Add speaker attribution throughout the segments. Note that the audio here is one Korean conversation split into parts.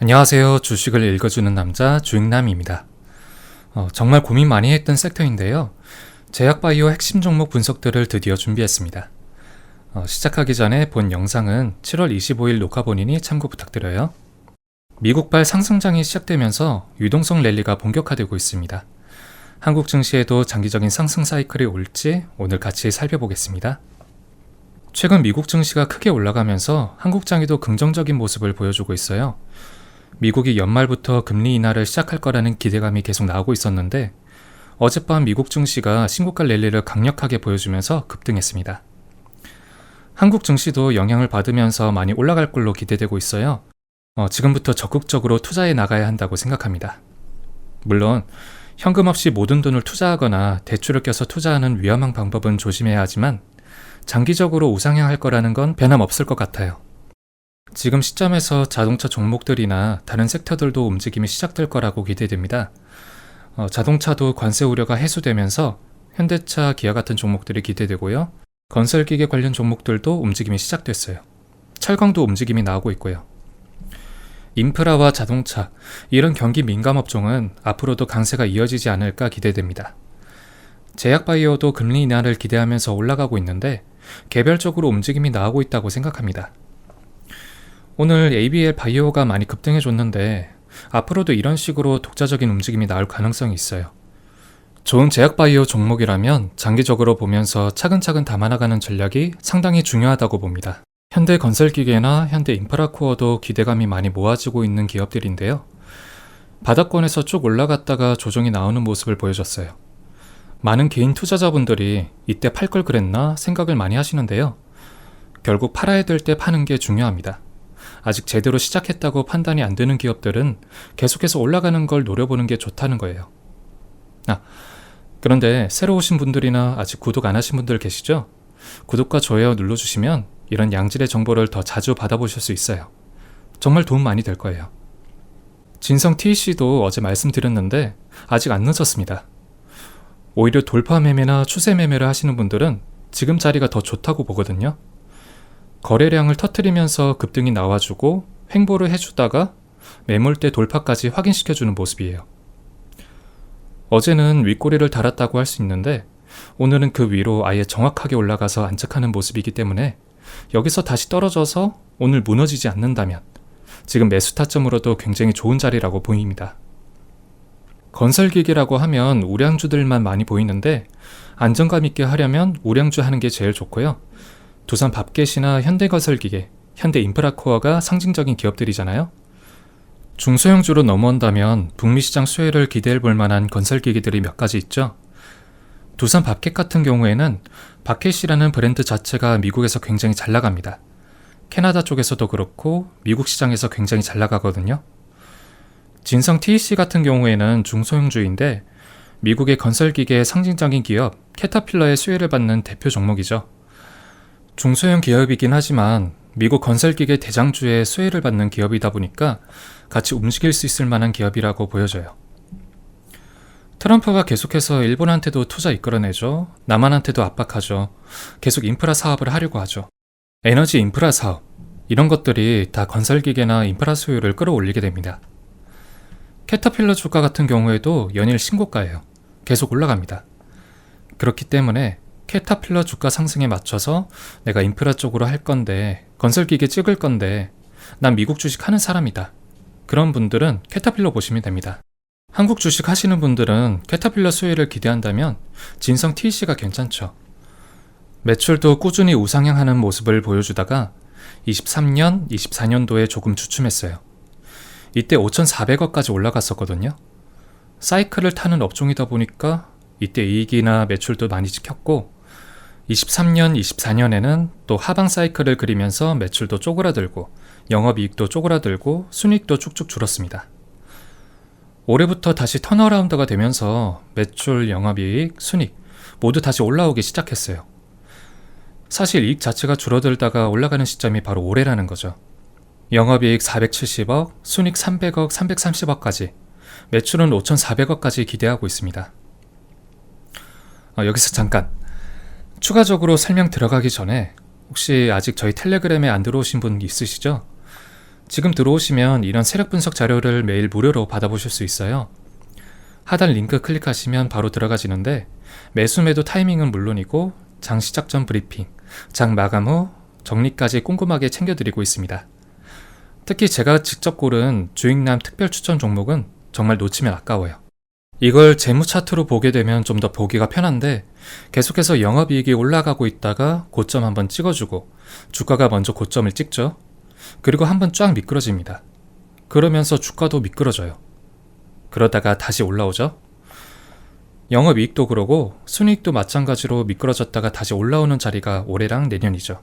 Speaker 1: 안녕하세요. 주식을 읽어주는 남자 주익남입니다. 어, 정말 고민 많이 했던 섹터인데요. 제약바이오 핵심 종목 분석들을 드디어 준비했습니다. 어, 시작하기 전에 본 영상은 7월 25일 녹화본이니 참고 부탁드려요. 미국발 상승장이 시작되면서 유동성 랠리가 본격화되고 있습니다. 한국 증시에도 장기적인 상승 사이클이 올지 오늘 같이 살펴보겠습니다. 최근 미국 증시가 크게 올라가면서 한국 장에도 긍정적인 모습을 보여주고 있어요. 미국이 연말부터 금리 인하를 시작할 거라는 기대감이 계속 나오고 있었는데 어젯밤 미국 증시가 신고가 랠리를 강력하게 보여주면서 급등했습니다. 한국 증시도 영향을 받으면서 많이 올라갈 걸로 기대되고 있어요. 어, 지금부터 적극적으로 투자해 나가야 한다고 생각합니다. 물론 현금 없이 모든 돈을 투자하거나 대출을 껴서 투자하는 위험한 방법은 조심해야 하지만 장기적으로 우상향할 거라는 건 변함없을 것 같아요. 지금 시점에서 자동차 종목들이나 다른 섹터들도 움직임이 시작될 거라고 기대됩니다. 어, 자동차도 관세 우려가 해소되면서 현대차, 기아 같은 종목들이 기대되고요. 건설기계 관련 종목들도 움직임이 시작됐어요. 철강도 움직임이 나오고 있고요. 인프라와 자동차, 이런 경기 민감 업종은 앞으로도 강세가 이어지지 않을까 기대됩니다. 제약바이오도 금리 인하를 기대하면서 올라가고 있는데 개별적으로 움직임이 나오고 있다고 생각합니다. 오늘 ABL 바이오가 많이 급등해 줬는데 앞으로도 이런 식으로 독자적인 움직임이 나올 가능성이 있어요. 좋은 제약 바이오 종목이라면 장기적으로 보면서 차근차근 담아나가는 전략이 상당히 중요하다고 봅니다. 현대 건설기계나 현대 인프라코어도 기대감이 많이 모아지고 있는 기업들인데요. 바닥권에서 쭉 올라갔다가 조정이 나오는 모습을 보여줬어요. 많은 개인 투자자분들이 이때 팔 걸 그랬나 생각을 많이 하시는데요. 결국 팔아야 될 때 파는 게 중요합니다. 아직 제대로 시작했다고 판단이 안 되는 기업들은 계속해서 올라가는 걸 노려보는 게 좋다는 거예요. 아, 그런데 새로 오신 분들이나 아직 구독 안 하신 분들 계시죠? 구독과 좋아요 눌러주시면 이런 양질의 정보를 더 자주 받아보실 수 있어요. 정말 도움 많이 될 거예요. 진성 TC도 어제 말씀드렸는데 아직 안 늦었습니다. 오히려 돌파 매매나 추세 매매를 하시는 분들은 지금 자리가 더 좋다고 보거든요. 거래량을 터트리면서 급등이 나와주고 횡보를 해주다가 매물대 돌파까지 확인시켜주는 모습이에요. 어제는 윗꼬리를 달았다고 할 수 있는데 오늘은 그 위로 아예 정확하게 올라가서 안착하는 모습이기 때문에 여기서 다시 떨어져서 오늘 무너지지 않는다면 지금 매수 타점으로도 굉장히 좋은 자리라고 보입니다. 건설기계라고 하면 우량주들만 많이 보이는데 안정감 있게 하려면 우량주 하는 게 제일 좋고요. 두산 밥겟이나 현대건설기계, 현대인프라코어가 상징적인 기업들이잖아요. 중소형주로 넘어온다면 북미 시장 수혜를 기대해 볼 만한 건설기계들이 몇 가지 있죠. 두산 밥켓 같은 경우에는 밥켓이라는 브랜드 자체가 미국에서 굉장히 잘 나갑니다. 캐나다 쪽에서도 그렇고 미국 시장에서 굉장히 잘 나가거든요. 진성 TEC 같은 경우에는 중소형주인데 미국의 건설기계의 상징적인 기업 캐터필러의 수혜를 받는 대표 종목이죠. 중소형 기업이긴 하지만 미국 건설기계 대장주의 수혜를 받는 기업이다 보니까 같이 움직일 수 있을 만한 기업이라고 보여져요. 트럼프가 계속해서 일본한테도 투자 이끌어내죠. 남한한테도 압박하죠. 계속 인프라 사업을 하려고 하죠. 에너지 인프라 사업, 이런 것들이 다 건설기계나 인프라 수요를 끌어올리게 됩니다. 캐터필러 주가 같은 경우에도 연일 신고가예요. 계속 올라갑니다. 그렇기 때문에 캐타필러 주가 상승에 맞춰서 내가 인프라 쪽으로 할 건데 건설기계 찍을 건데 난 미국 주식 하는 사람이다. 그런 분들은 캐타필러 보시면 됩니다. 한국 주식 하시는 분들은 캐타필러 수혜를 기대한다면 진성 TC가 괜찮죠. 매출도 꾸준히 우상향하는 모습을 보여주다가 23년, 24년도에 조금 주춤했어요. 이때 5,400억까지 올라갔었거든요. 사이클을 타는 업종이다 보니까 이때 이익이나 매출도 많이 지켰고 23년, 24년에는 또 하방 사이클을 그리면서 매출도 쪼그라들고 영업이익도 쪼그라들고 순익도 쭉쭉 줄었습니다. 올해부터 다시 턴어라운드가 되면서 매출, 영업이익, 순익 모두 다시 올라오기 시작했어요. 사실 이익 자체가 줄어들다가 올라가는 시점이 바로 올해라는 거죠. 영업이익 470억, 순익 300억, 330억까지, 매출은 5,400억까지 기대하고 있습니다. 어, 여기서 잠깐 추가적으로 설명 들어가기 전에 혹시 아직 저희 텔레그램에 안 들어오신 분 있으시죠? 지금 들어오시면 이런 세력 분석 자료를 매일 무료로 받아보실 수 있어요. 하단 링크 클릭하시면 바로 들어가지는데 매수 매도 타이밍은 물론이고 장 시작 전 브리핑, 장 마감 후 정리까지 꼼꼼하게 챙겨드리고 있습니다. 특히 제가 직접 고른 주익남 특별 추천 종목은 정말 놓치면 아까워요. 이걸 재무 차트로 보게 되면 좀 더 보기가 편한데 계속해서 영업이익이 올라가고 있다가 고점 한번 찍어주고 주가가 먼저 고점을 찍죠. 그리고 한번 쫙 미끄러집니다. 그러면서 주가도 미끄러져요. 그러다가 다시 올라오죠. 영업이익도 그러고 순이익도 마찬가지로 미끄러졌다가 다시 올라오는 자리가 올해랑 내년이죠.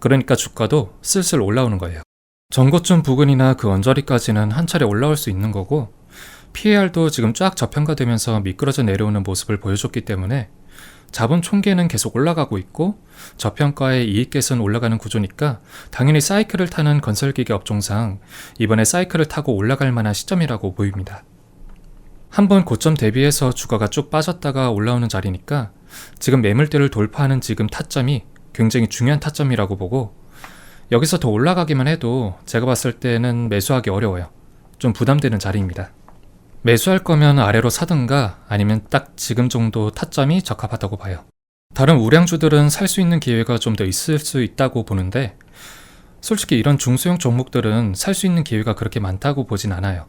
Speaker 1: 그러니까 주가도 슬슬 올라오는 거예요. 전고점 부근이나 그 언저리까지는 한 차례 올라올 수 있는 거고 PAR도 지금 쫙 저평가되면서 미끄러져 내려오는 모습을 보여줬기 때문에 자본 총계는 계속 올라가고 있고 저평가의 이익 개선 올라가는 구조니까 당연히 사이클을 타는 건설기계 업종상 이번에 사이클을 타고 올라갈 만한 시점이라고 보입니다. 한번 고점 대비해서 주가가 쭉 빠졌다가 올라오는 자리니까 지금 매물대를 돌파하는 지금 타점이 굉장히 중요한 타점이라고 보고 여기서 더 올라가기만 해도 제가 봤을 때는 매수하기 어려워요. 좀 부담되는 자리입니다. 매수할 거면 아래로 사든가 아니면 딱 지금 정도 타점이 적합하다고 봐요. 다른 우량주들은 살 수 있는 기회가 좀 더 있을 수 있다고 보는데 솔직히 이런 중소형 종목들은 살 수 있는 기회가 그렇게 많다고 보진 않아요.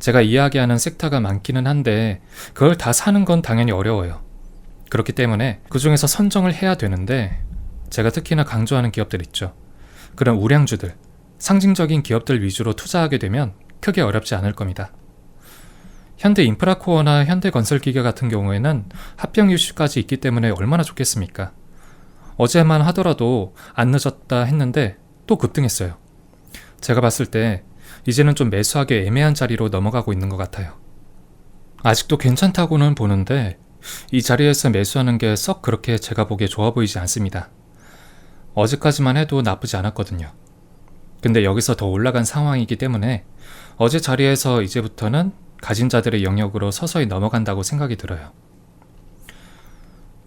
Speaker 1: 제가 이야기하는 섹터가 많기는 한데 그걸 다 사는 건 당연히 어려워요. 그렇기 때문에 그 중에서 선정을 해야 되는데 제가 특히나 강조하는 기업들 있죠. 그런 우량주들, 상징적인 기업들 위주로 투자하게 되면 크게 어렵지 않을 겁니다. 현대 인프라코어나 현대 건설기계 같은 경우에는 합병 이슈까지 있기 때문에 얼마나 좋겠습니까? 어제만 하더라도 안 늦었다 했는데 또 급등했어요. 제가 봤을 때 이제는 좀 매수하기 애매한 자리로 넘어가고 있는 것 같아요. 아직도 괜찮다고는 보는데 이 자리에서 매수하는 게 썩 그렇게 제가 보기에 좋아 보이지 않습니다. 어제까지만 해도 나쁘지 않았거든요. 근데 여기서 더 올라간 상황이기 때문에 어제 자리에서 이제부터는 가진 자들의 영역으로 서서히 넘어간다고 생각이 들어요.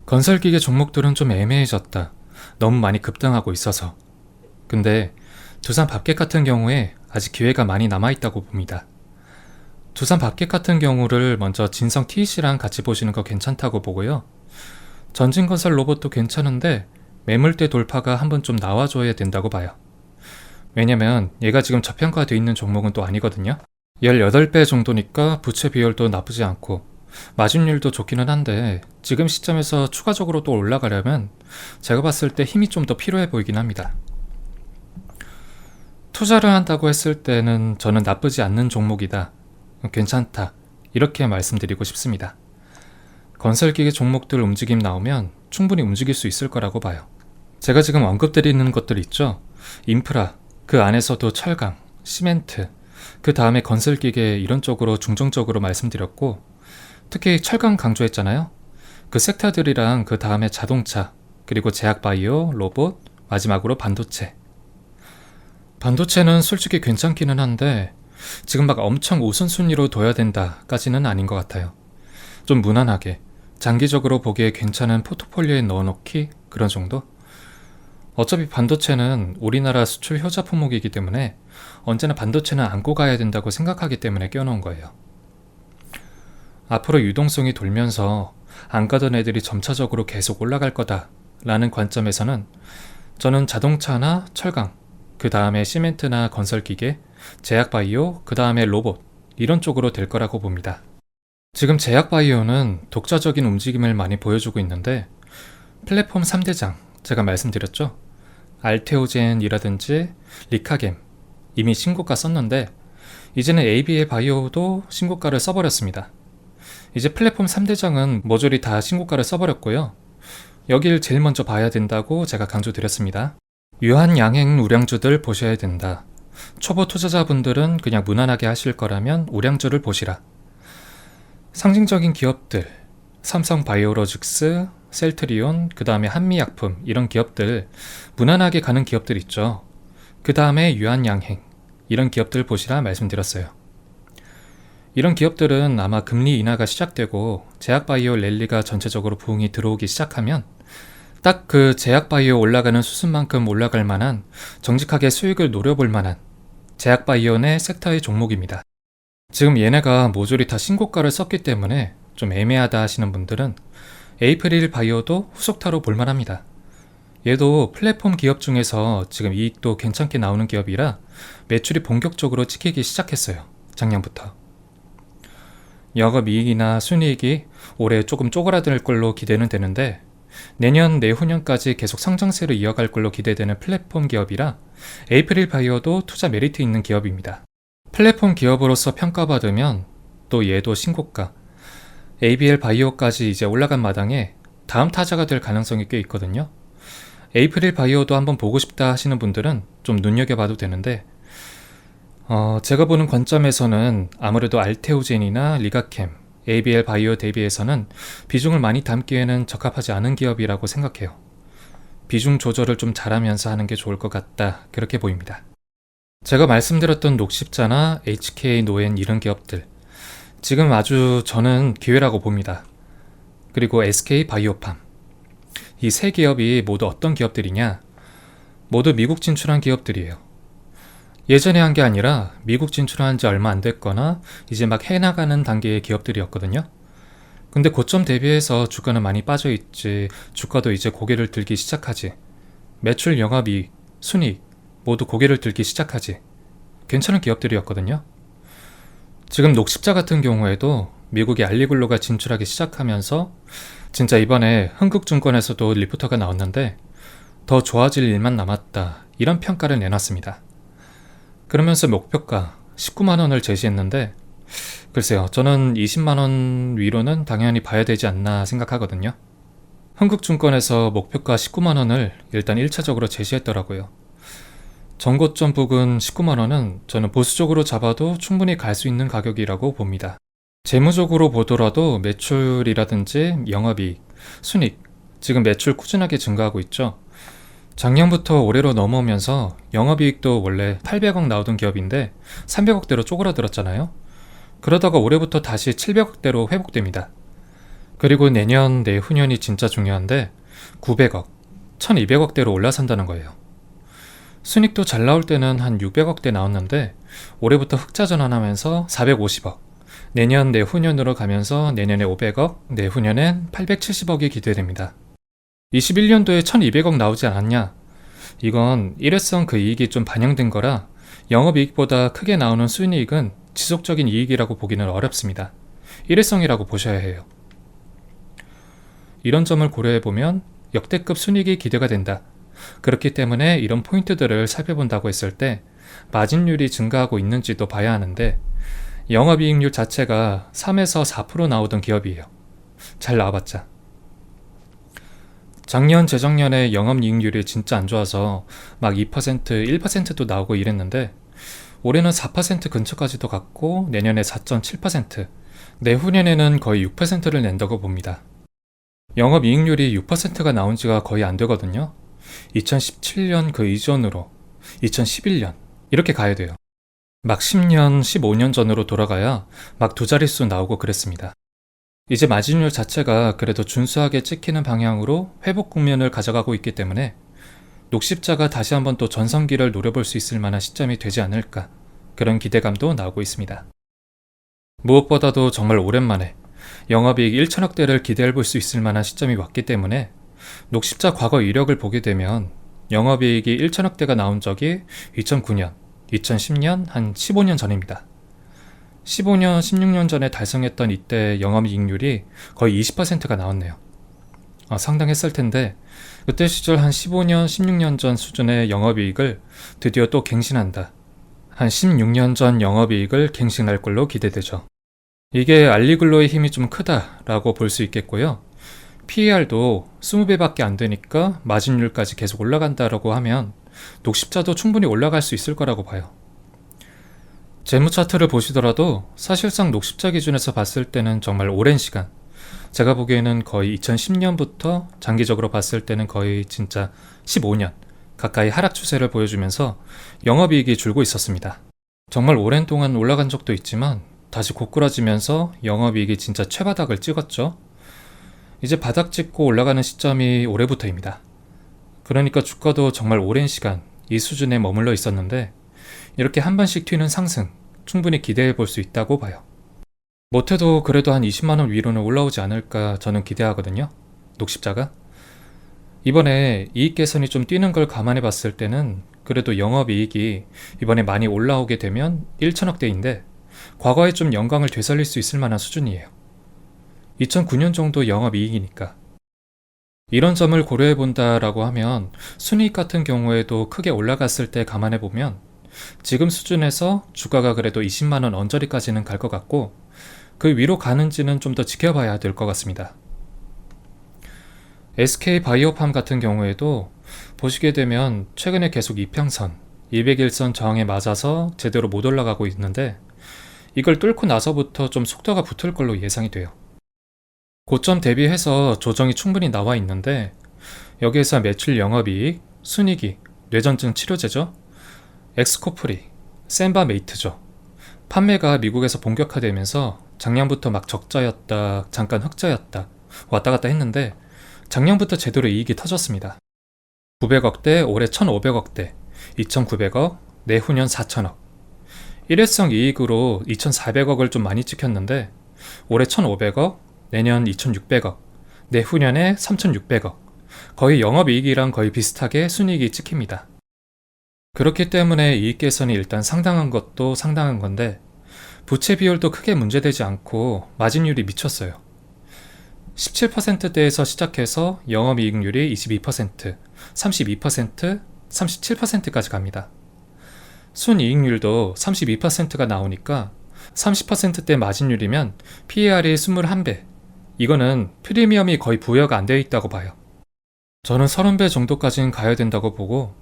Speaker 1: 건설기계 종목들은 좀 애매해졌다. 너무 많이 급등하고 있어서. 근데 두산 밥켓 같은 경우에 아직 기회가 많이 남아있다고 봅니다. 두산 밥켓 같은 경우를 먼저 진성 TEC랑 같이 보시는 거 괜찮다고 보고요. 전진건설 로봇도 괜찮은데 매물대 돌파가 한 번 좀 나와줘야 된다고 봐요. 왜냐면 얘가 지금 저평가되어 있는 종목은 또 아니거든요. 18배 정도니까 부채 비율도 나쁘지 않고 마진율도 좋기는 한데 지금 시점에서 추가적으로 또 올라가려면 제가 봤을 때 힘이 좀 더 필요해 보이긴 합니다. 투자를 한다고 했을 때는 저는 나쁘지 않는 종목이다. 괜찮다. 이렇게 말씀드리고 싶습니다. 건설기계 종목들 움직임 나오면 충분히 움직일 수 있을 거라고 봐요. 제가 지금 언급드리는 것들 있죠? 인프라, 그 안에서도 철강, 시멘트, 그 다음에 건설기계 이런 쪽으로 중점적으로 말씀드렸고, 특히 철강 강조했잖아요. 그 섹터들이랑 그 다음에 자동차, 그리고 제약바이오, 로봇, 마지막으로 반도체. 반도체는 솔직히 괜찮기는 한데, 지금 막 엄청 우선순위로 둬야 된다까지는 아닌 것 같아요. 좀 무난하게, 장기적으로 보기에 괜찮은 포트폴리오에 넣어놓기 그런 정도? 어차피 반도체는 우리나라 수출 효자 품목이기 때문에 언제나 반도체는 안고 가야 된다고 생각하기 때문에 껴놓은 거예요. 앞으로 유동성이 돌면서 안 가던 애들이 점차적으로 계속 올라갈 거다 라는 관점에서는 저는 자동차나 철강, 그 다음에 시멘트나 건설기계, 제약바이오, 그 다음에 로봇 이런 쪽으로 될 거라고 봅니다. 지금 제약바이오는 독자적인 움직임을 많이 보여주고 있는데 플랫폼 3대장 제가 말씀드렸죠? 알테오젠이라든지 리카겜 이미 신고가 썼는데 이제는 AB의 바이오도 신고가를 써버렸습니다. 이제 플랫폼 3대장은 모조리 다 신고가를 써버렸고요. 여길 제일 먼저 봐야 된다고 제가 강조드렸습니다. 유한 양행 우량주들 보셔야 된다. 초보 투자자분들은 그냥 무난하게 하실 거라면 우량주를 보시라. 상징적인 기업들, 삼성 바이오로직스, 셀트리온, 그 다음에 한미약품 이런 기업들 무난하게 가는 기업들 있죠. 그 다음에 유한양행 이런 기업들 보시라 말씀드렸어요. 이런 기업들은 아마 금리 인하가 시작되고 제약바이오 랠리가 전체적으로 부흥이 들어오기 시작하면 딱 그 제약바이오 올라가는 수순만큼 올라갈 만한 정직하게 수익을 노려볼 만한 제약바이오 의 섹터의 종목입니다. 지금 얘네가 모조리 다 신고가를 썼기 때문에 좀 애매하다 하시는 분들은 에이프릴 바이오도 후속타로 볼만합니다. 얘도 플랫폼 기업 중에서 지금 이익도 괜찮게 나오는 기업이라 매출이 본격적으로 찍히기 시작했어요. 작년부터. 영업이익이나 순이익이 올해 조금 쪼그라들 걸로 기대는 되는데 내년 내후년까지 계속 성장세를 이어갈 걸로 기대되는 플랫폼 기업이라 에이프릴 바이오도 투자 메리트 있는 기업입니다. 플랫폼 기업으로서 평가받으면 또 얘도 신고가 ABL 바이오까지 이제 올라간 마당에 다음 타자가 될 가능성이 꽤 있거든요. 에이프릴 바이오도 한번 보고 싶다 하시는 분들은 좀 눈여겨봐도 되는데 어, 제가 보는 관점에서는 아무래도 알테오젠이나 리가캠, ABL 바이오 대비해서는 비중을 많이 담기에는 적합하지 않은 기업이라고 생각해요. 비중 조절을 좀 잘하면서 하는 게 좋을 것 같다. 그렇게 보입니다. 제가 말씀드렸던 녹십자나 HK 노엔 이런 기업들. 지금 아주 저는 기회라고 봅니다. 그리고 SK 바이오팜. 이 세 기업이 모두 어떤 기업들이냐? 모두 미국 진출한 기업들이에요. 예전에 한 게 아니라 미국 진출한 지 얼마 안 됐거나 이제 막 해나가는 단계의 기업들이었거든요. 근데 고점 대비해서 주가는 많이 빠져 있지, 주가도 이제 고개를 들기 시작하지. 매출 영업이익, 순이익 모두 고개를 들기 시작하지. 괜찮은 기업들이었거든요. 지금 녹십자 같은 경우에도 미국의 알리글로가 진출하기 시작하면서 진짜 이번에 흥국증권에서도 리포터가 나왔는데 더 좋아질 일만 남았다. 이런 평가를 내놨습니다. 그러면서 목표가 19만 원을 제시했는데 글쎄요. 저는 20만 원 위로는 당연히 봐야 되지 않나 생각하거든요. 흥국증권에서 목표가 19만 원을 일단 1차적으로 제시했더라고요. 정고점 부근 19만 원은 저는 보수적으로 잡아도 충분히 갈 수 있는 가격이라고 봅니다. 재무적으로 보더라도 매출이라든지 영업이익, 순익, 지금 매출 꾸준하게 증가하고 있죠. 작년부터 올해로 넘어오면서 영업이익도 원래 800억 나오던 기업인데 300억대로 쪼그라들었잖아요. 그러다가 올해부터 다시 700억대로 회복됩니다. 그리고 내년, 내후년이 진짜 중요한데 900억, 1200억대로 올라선다는 거예요. 순익도 잘 나올 때는 한 600억대 나왔는데 올해부터 흑자 전환하면서 450억, 내년, 내후년으로 가면서 내년에 500억, 내후년엔 870억이 기대됩니다. 21년도에 1200억 나오지 않았냐? 이건 일회성 그 이익이 좀 반영된 거라 영업이익보다 크게 나오는 순이익은 지속적인 이익이라고 보기는 어렵습니다. 일회성이라고 보셔야 해요. 이런 점을 고려해보면 역대급 순이익이 기대가 된다. 그렇기 때문에 이런 포인트들을 살펴본다고 했을 때 마진율이 증가하고 있는지도 봐야 하는데 영업이익률 자체가 3에서 4% 나오던 기업이에요. 잘 나와봤자. 작년, 재작년에 영업이익률이 진짜 안 좋아서 막 2%, 1%도 나오고 이랬는데 올해는 4% 근처까지도 갔고 내년에 4.7%, 내후년에는 거의 6%를 낸다고 봅니다. 영업이익률이 6%가 나온 지가 거의 안 되거든요. 2017년 그 이전으로 2011년 이렇게 가야 돼요. 막 10년, 15년 전으로 돌아가야 막 두 자릿수 나오고 그랬습니다. 이제 마진율 자체가 그래도 준수하게 찍히는 방향으로 회복 국면을 가져가고 있기 때문에 녹십자가 다시 한번 또 전성기를 노려볼 수 있을 만한 시점이 되지 않을까 그런 기대감도 나오고 있습니다. 무엇보다도 정말 오랜만에 영업이익 1천억대를 기대해 볼 수 있을 만한 시점이 왔기 때문에 녹십자 과거 이력을 보게 되면 영업이익이 1천억대가 나온 적이 2009년, 2010년 한 15년 전입니다. 15년, 16년 전에 달성했던 이때 영업이익률이 거의 20%가 나왔네요. 아, 상당했을 텐데 그때 시절 한 15년, 16년 전 수준의 영업이익을 드디어 또 갱신한다. 한 16년 전 영업이익을 갱신할 걸로 기대되죠. 이게 알리글로의 힘이 좀 크다라고 볼 수 있겠고요. PER도 20배밖에 안 되니까 마진율까지 계속 올라간다라고 하면 녹십자도 충분히 올라갈 수 있을 거라고 봐요. 재무 차트를 보시더라도 사실상 녹십자 기준에서 봤을 때는 정말 오랜 시간, 제가 보기에는 거의 2010년부터 장기적으로 봤을 때는 거의 진짜 15년 가까이 하락 추세를 보여주면서 영업이익이 줄고 있었습니다. 정말 오랜 동안 올라간 적도 있지만 다시 고꾸라지면서 영업이익이 진짜 최바닥을 찍었죠. 이제 바닥 찍고 올라가는 시점이 올해부터입니다. 그러니까 주가도 정말 오랜 시간 이 수준에 머물러 있었는데 이렇게 한 번씩 튀는 상승 충분히 기대해 볼 수 있다고 봐요. 못해도 그래도 한 20만원 위로는 올라오지 않을까 저는 기대하거든요. 녹십자가. 이번에 이익 개선이 좀 뛰는 걸 감안해 봤을 때는 그래도 영업이익이 이번에 많이 올라오게 되면 1천억대인데 과거에 좀 영광을 되살릴 수 있을 만한 수준이에요. 2009년 정도 영업이익이니까. 이런 점을 고려해 본다라고 하면 순이익 같은 경우에도 크게 올라갔을 때 감안해 보면 지금 수준에서 주가가 그래도 20만원 언저리까지는 갈 것 같고 그 위로 가는지는 좀 더 지켜봐야 될 것 같습니다. SK 바이오팜 같은 경우에도 보시게 되면 최근에 계속 이평선, 200일선 저항에 맞아서 제대로 못 올라가고 있는데 이걸 뚫고 나서부터 좀 속도가 붙을 걸로 예상이 돼요. 고점 대비해서 조정이 충분히 나와 있는데 여기에서 매출 영업이익, 순이익이, 뇌전증 치료제죠, 엑스코프리, 센바메이트죠. 판매가 미국에서 본격화되면서 작년부터 막 적자였다, 잠깐 흑자였다, 왔다 갔다 했는데 작년부터 제대로 이익이 터졌습니다. 900억대, 올해 1,500억대, 2,900억, 내후년 4,000억. 일회성 이익으로 2,400억을 좀 많이 찍혔는데 올해 1,500억, 내년 2,600억, 내후년에 3,600억. 거의 영업이익이랑 거의 비슷하게 순이익이 찍힙니다. 그렇기 때문에 이익 개선이 일단 상당한 것도 상당한 건데 부채 비율도 크게 문제되지 않고 마진율이 미쳤어요. 17%대에서 시작해서 영업이익률이 22%, 32%, 37%까지 갑니다. 순이익률도 32%가 나오니까 30%대 마진율이면 PER이 21배. 이거는 프리미엄이 거의 부여가 안 되어 있다고 봐요. 저는 30배 정도까지는 가야 된다고 보고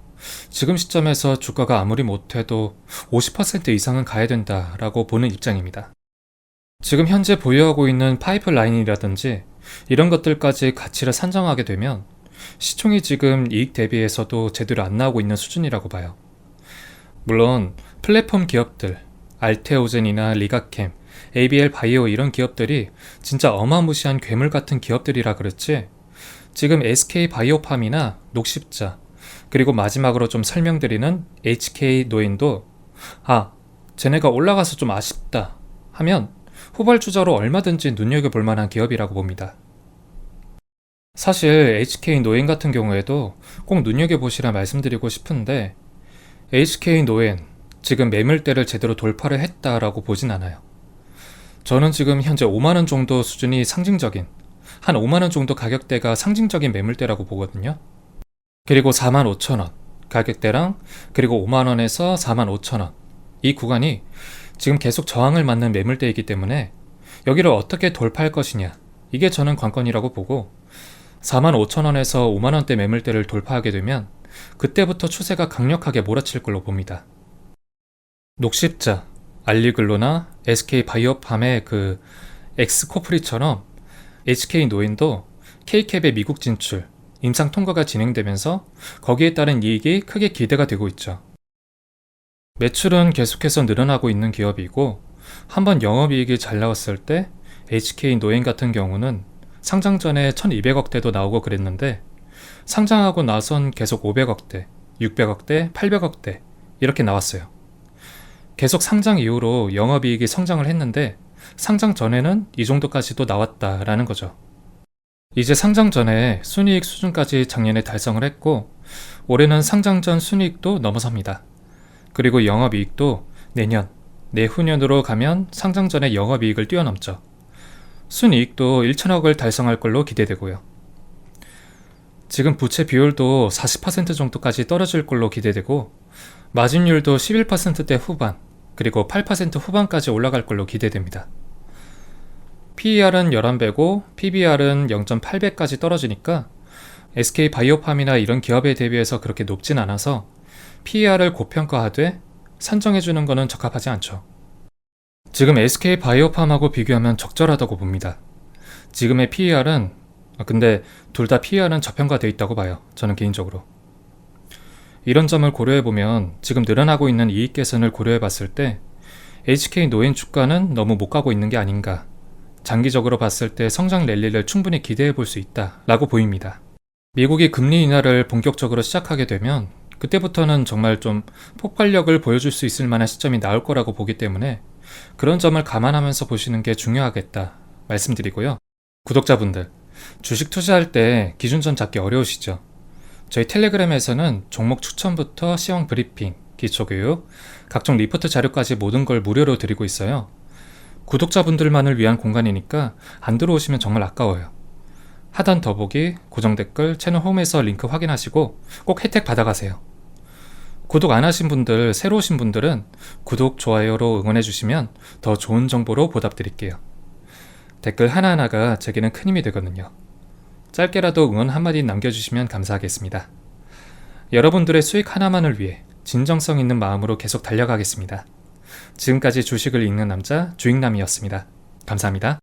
Speaker 1: 지금 시점에서 주가가 아무리 못해도 50% 이상은 가야 된다라고 보는 입장입니다. 지금 현재 보유하고 있는 파이프라인이라든지 이런 것들까지 가치를 산정하게 되면 시총이 지금 이익 대비해서도 제대로 안 나오고 있는 수준이라고 봐요. 물론 플랫폼 기업들, 알테오젠이나 리가캠, ABL 바이오 이런 기업들이 진짜 어마무시한 괴물 같은 기업들이라 그렇지 지금 SK 바이오팜이나 녹십자 그리고 마지막으로 좀 설명드리는 HK 노인도 아 쟤네가 올라가서 좀 아쉽다 하면 후발주자로 얼마든지 눈여겨볼 만한 기업이라고 봅니다. 사실 HK 노인 같은 경우에도 꼭 눈여겨보시라 말씀드리고 싶은데 HK 노엔 지금 매물대를 제대로 돌파를 했다라고 보진 않아요. 저는 지금 현재 5만원 정도 수준이 상징적인 한 5만원 정도 가격대가 상징적인 매물대라고 보거든요. 그리고 4만 5천원 가격대랑 그리고 5만원에서 4만 5천원 이 구간이 지금 계속 저항을 맞는 매물대이기 때문에 여기를 어떻게 돌파할 것이냐 이게 저는 관건이라고 보고 4만 5천원에서 5만원대 매물대를 돌파하게 되면 그때부터 추세가 강력하게 몰아칠 걸로 봅니다. 녹십자, 알리글로나 SK 바이오팜의 그 엑스코프리처럼 HK 노인도 K캡의 미국 진출, 임상 통과가 진행되면서 거기에 따른 이익이 크게 기대가 되고 있죠. 매출은 계속해서 늘어나고 있는 기업이고 한번 영업이익이 잘 나왔을 때 HK 노인 같은 경우는 상장 전에 1200억대도 나오고 그랬는데 상장하고 나선 계속 500억대, 600억대, 800억대 이렇게 나왔어요. 계속 상장 이후로 영업이익이 성장을 했는데 상장 전에는 이 정도까지도 나왔다라는 거죠. 이제 상장 전에 순이익 수준까지 작년에 달성을 했고 올해는 상장 전 순이익도 넘어섭니다. 그리고 영업이익도 내년, 내후년으로 가면 상장 전에 영업이익을 뛰어넘죠. 순이익도 1천억을 달성할 걸로 기대되고요. 지금 부채 비율도 40% 정도까지 떨어질 걸로 기대되고 마진율도 11%대 후반 그리고 8% 후반까지 올라갈 걸로 기대됩니다. PER은 11배고 PBR은 0.8배까지 떨어지니까 SK 바이오팜이나 이런 기업에 대비해서 그렇게 높진 않아서 PER을 고평가하되 산정해주는 것은 적합하지 않죠. 지금 SK 바이오팜하고 비교하면 적절하다고 봅니다. 지금의 PER은 아, 근데 둘 다 PER은 저평가되어 있다고 봐요. 저는 개인적으로. 이런 점을 고려해 보면 지금 늘어나고 있는 이익 개선을 고려해 봤을 때 HK 노인 주가는 너무 못 가고 있는 게 아닌가. 장기적으로 봤을 때 성장 랠리를 충분히 기대해 볼 수 있다 라고 보입니다. 미국이 금리 인하를 본격적으로 시작하게 되면 그때부터는 정말 좀 폭발력을 보여줄 수 있을 만한 시점이 나올 거라고 보기 때문에 그런 점을 감안하면서 보시는 게 중요하겠다 말씀드리고요. 구독자분들, 주식 투자할 때 기준점 잡기 어려우시죠? 저희 텔레그램에서는 종목 추천부터 시황 브리핑, 기초교육, 각종 리포트 자료까지 모든 걸 무료로 드리고 있어요. 구독자분들만을 위한 공간이니까 안 들어오시면 정말 아까워요. 하단 더보기, 고정 댓글, 채널 홈에서 링크 확인하시고 꼭 혜택 받아가세요. 구독 안 하신 분들, 새로 오신 분들은 구독, 좋아요로 응원해주시면 더 좋은 정보로 보답드릴게요. 댓글 하나하나가 제게는 큰 힘이 되거든요. 짧게라도 응원 한마디 남겨주시면 감사하겠습니다. 여러분들의 수익 하나만을 위해 진정성 있는 마음으로 계속 달려가겠습니다. 지금까지 주식을 읽는 남자 주익남이었습니다. 감사합니다.